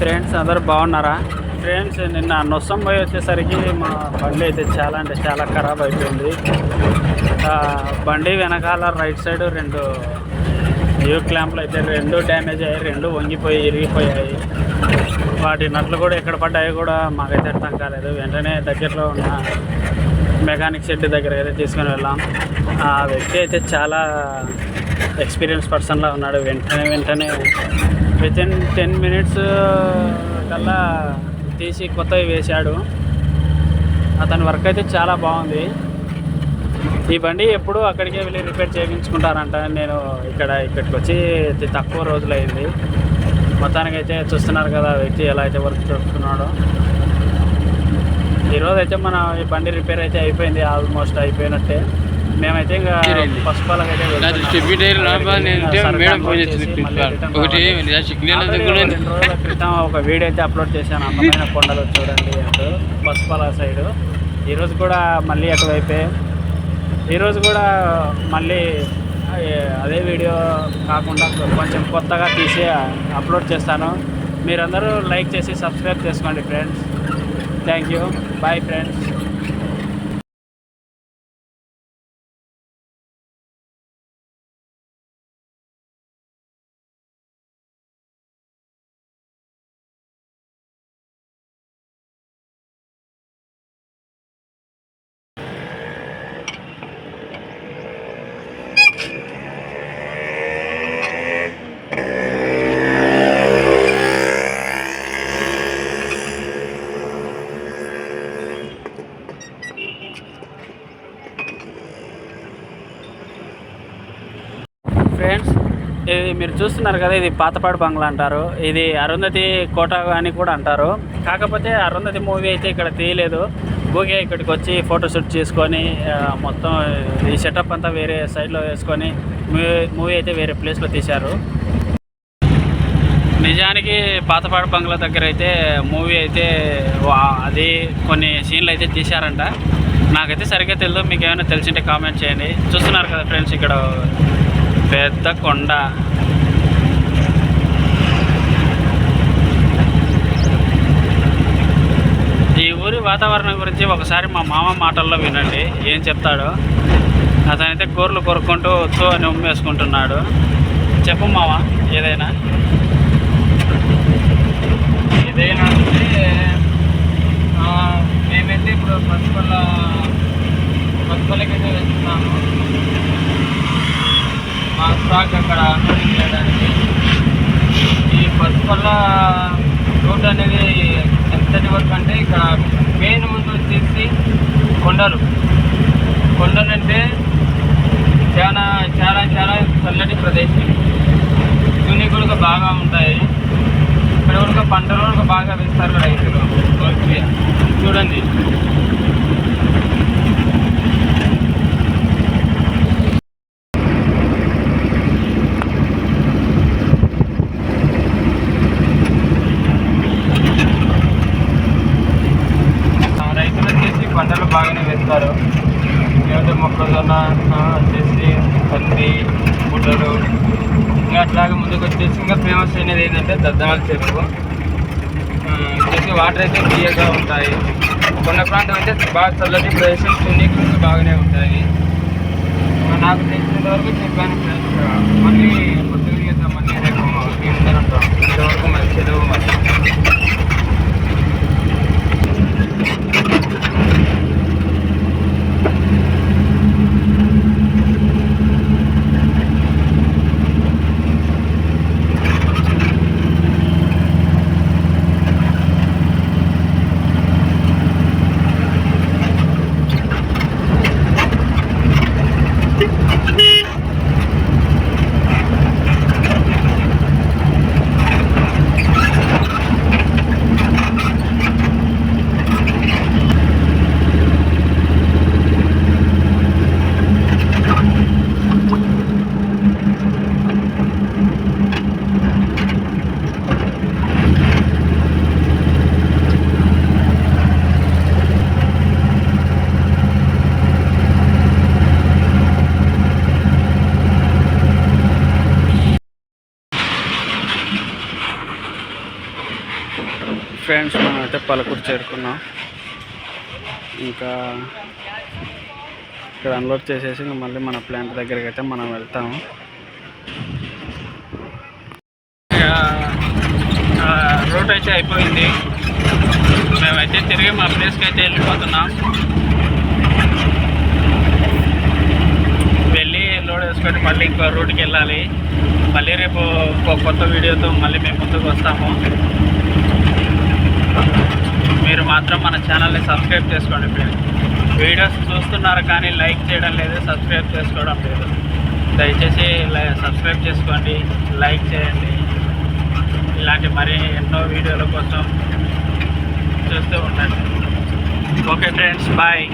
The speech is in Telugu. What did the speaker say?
ఫ్రెండ్స్ అందరు బాగున్నారా? ఫ్రెండ్స్ నిన్న నొస్సం పోయి వచ్చేసరికి మా బండి అయితే చాలా అంటే చాలా ఖరాబ్ అయిపోయింది. బండి వెనకాల రైట్ సైడ్ రెండు న్యూ క్లాంప్లు అయితే రెండు డ్యామేజ్ అయ్యాయి రెండు వంగిపోయి ఇరిగిపోయాయి. వాటి నట్లు కూడా ఎక్కడ పడ్డాయో కూడా మాకైతే అర్థం కాలేదు. వెంటనే దగ్గరలో ఉన్న మెకానిక్ షెడ్ దగ్గర అయితే తీసుకుని వెళ్ళాం. ఆ వ్యక్తి అయితే చాలా ఎక్స్పీరియన్స్ పర్సన్లా ఉన్నాడు. వెంటనే వెంటనే విత్ టెన్ మినిట్స్ కల్లా తీసి కొత్తవి వేశాడు. అతని వర్క్ అయితే చాలా బాగుంది. ఈ బండి ఎప్పుడు అక్కడికే వెళ్ళి రిపేర్ చేయించుకుంటారంట. నేను ఇక్కడ ఇక్కడికి వచ్చి అతి తక్కువ రోజులైంది. మొత్తానికైతే చూస్తున్నారు కదా వ్యక్తి ఎలా అయితే వర్క్ చేస్తున్నాడో. ఈరోజు అయితే మన ఈ బండి రిపేర్ అయితే అయిపోయింది ఆల్మోస్ట్ అయిపోయినట్టే. మేమైతే. ఫస్ట్ ఒకటి క్రితం ఒక వీడియో అయితే అప్లోడ్ చేశాను. అందమైన కొండలు చూడండి అటు పసుపల సైడ్. ఈరోజు కూడా మళ్ళీ అటువైపే. ఈరోజు కూడా మళ్ళీ అదే- వీడియో కాకుండా కొంచెం కొత్తగా తీసి అప్లోడ్ చేస్తాను. మీరందరూ లైక్ చేసి సబ్స్క్రైబ్ చేసుకోండి friends. Thank you. Bye friends. ఇది మీరు చూస్తున్నారు కదా ఇది పాతపాడు బంగ్లా అంటారు. ఇది అరుంధతి కోట అని కూడా అంటారు. కాకపోతే అరుంధతి మూవీ అయితే ఇక్కడ తీయలేదు. భూగే ఇక్కడికి వచ్చి ఫోటోషూట్ చేసుకొని మొత్తం ఈ సెటప్ అంతా వేరే సైడ్లో వేసుకొని మూవీ మూవీ అయితే వేరే ప్లేస్లో తీశారు. నిజానికి పాతపాడు బంగ్లా దగ్గర అయితే మూవీ అయితే వా- అది కొన్ని సీన్లు అయితే తీశారంట. నాకైతే సరిగ్గా తెలియదు మీకు ఏమైనా తెలిసింటే కామెంట్ చేయండి. చూస్తున్నారు కదా ఫ్రెండ్స్ ఇక్కడ పెద్ద కొండ ఈ ఊరి వాతావరణం గురించి ఒకసారి మా మామ మాటల్లో వినండి. ఏం చెప్తాడో? అతనైతే కూరలు కొరుక్కుంటూ వచ్చు అని ఉమ్మేసుకుంటున్నాడు చెప్పు మామ ఏదైనా ఏదైనా అంటే ఆ, మేమైతే ఇప్పుడు పసుపల్ల పసుపల్లకైతే వెళ్తున్నాము మా అక్కడ అన్లోడింగ్ చేయడానికి. ఈ పసుపల్ల రోడ్ అనేది ఎంతటి వరకు అంటే ఇక్కడ మెయిన్ ముందు వచ్చేసి కొండలు. కొండలు అంటే చాలా చాలా చాలా చల్లటి ప్రదేశం. దుని కూడా బాగా ఉంటాయి. ఇక్కడ కూడా పంటలు కూడా బాగా వేస్తారు రైతులు. ఓకే. చూడండి ఆ, రైతులు వచ్చేసి పంటలు బాగానే వేస్తారు ఏమంటే మొక్కజొన్న ఆ, వచ్చేసి పత్తి గుడ్డలు ఇంకా అట్లాగే ముందుకు వచ్చేసి ఇంకా ఫేమస్ అయినది ఏంటంటే దద్దనాల చెరువు ఆ, వచ్చేసి వాటర్ అయితే క్లియర్గా ఉంటాయి. కొండ ప్రాంతం అయితే బాగా చల్లటి ప్రదేశం చున్నీకి బాగానే ఉంటాయి. నాకు తెలిసినంత వరకు చెప్పాను ఫ్రెండ్స్. ఫ్రెండ్స్ మనమైతే అయితే చేరుకున్నాం. ఇంకా ఇక్కడ అన్లోడ్ చేసేసి మళ్ళీ మన ప్లాంట్ దగ్గరికి అయితే మనం వెళ్తాము. రూట్ అయితే అయిపోయింది. మేమైతే తిరిగి మా ప్లేస్కి అయితే వెళ్ళిపోతున్నాం. వెళ్ళి లోడ్ వేసుకొని మళ్ళీ ఇంకో రూట్కి వెళ్ళాలి. మళ్ళీ రేపు ఇంకో కొత్త వీడియోతో మళ్ళీ మేము ముందుకు వస్తాము. మీరు మాత్రం మన ఛానల్ని సబ్స్క్రైబ్ చేసుకోండి ఫ్రెండ్స్ వీడియోస్ చూస్తున్నారు కానీ లైక్ చేయడం లేదు సబ్స్క్రైబ్ చేసుకోవడం లేదు. దయచేసి సబ్స్క్రైబ్ చేసుకోండి లైక్ చేయండి. ఇలాంటి మరి ఎన్నో వీడియోల కోసం చూస్తూ ఉండండి. Okay friends bye